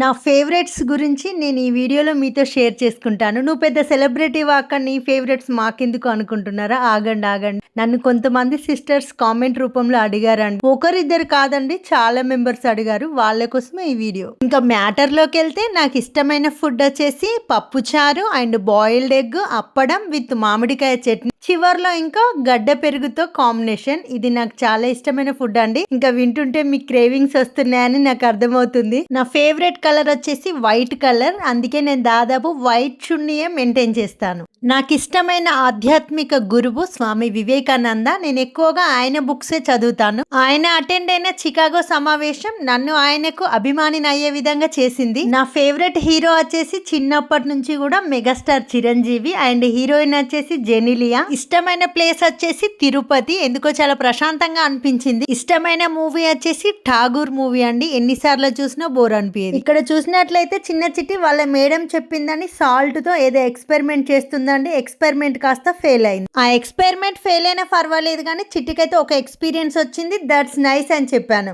నా ఫేవరెట్స్ గురించి నేను ఈ వీడియోలో మీతో షేర్ చేసుకుంటాను. నువ్వు పెద్ద సెలబ్రిటీ వాక నీ ఫేవరెట్స్ మాకెందుకు అనుకుంటున్నారా? ఆగండి ఆగండి. నన్ను కొంతమంది సిస్టర్స్ కామెంట్ రూపంలో అడిగారండి. ఒకరిద్దరు కాదండి చాలా మెంబర్స్ అడిగారు వాళ్ళ కోసమే ఈ వీడియో. ఇంకా మ్యాటర్లోకి వెళ్తే నాకు ఇష్టమైన ఫుడ్ వచ్చేసి పప్పుచారు అండ్ బాయిల్డ్ ఎగ్ అప్పడం విత్ మామిడికాయ చట్నీ. చివర్లో ఇంకా గడ్డ పెరుగుతో కాంబినేషన్. ఇది నాకు చాలా ఇష్టమైన ఫుడ్ అండి. ఇంకా వింటుంటే మీ క్రేవింగ్స్ వస్తున్నాయని నాకు అర్థమవుతుంది. నా ఫేవరెట్ కలర్ వచ్చేసి వైట్ కలర్. అందుకే నేను దాదాపు వైట్ చున్నీయే మెయింటైన్ చేస్తాను. నాకు ఇష్టమైన ఆధ్యాత్మిక గురువు స్వామి వివేకానంద. నేను ఎక్కువగా ఆయన బుక్సే చదువుతాను. ఆయన అటెండ్ అయిన చికాగో సమావేశం నన్ను ఆయనకు అభిమానిని అయ్యే విధంగా చేసింది. నా ఫేవరెట్ హీరో వచ్చేసి చిన్నప్పటి నుంచి కూడా మెగాస్టార్ చిరంజీవి అండ్ హీరోయిన్ వచ్చేసి జెనిలియా. ఇష్టమైన ప్లేస్ వచ్చేసి తిరుపతి. ఎందుకో చాలా ప్రశాంతంగా అనిపించింది. ఇష్టమైన మూవీ వచ్చేసి ఠాగూర్ మూవీ అండి. ఎన్నిసార్లు చూసినా బోర్ అనిపించేది ఇక్కడ చూసినట్లయితే చిన్న చిట్టి వాళ్ళ మేడం చెప్పిందని సాల్ట్తో ఏదో ఎక్స్పెరిమెంట్ చేస్తుందని అండి ఎక్స్పెరిమెంట్ కాస్త ఫెయిల్ అయింది. ఆ ఎక్స్పెరిమెంట్ ఫెయిల్ అయినా పర్వాలేదు కానీ చిట్టికైతే ఒక ఎక్స్పీరియన్స్ వచ్చింది. దట్స్ నైస్ అని చెప్పాను.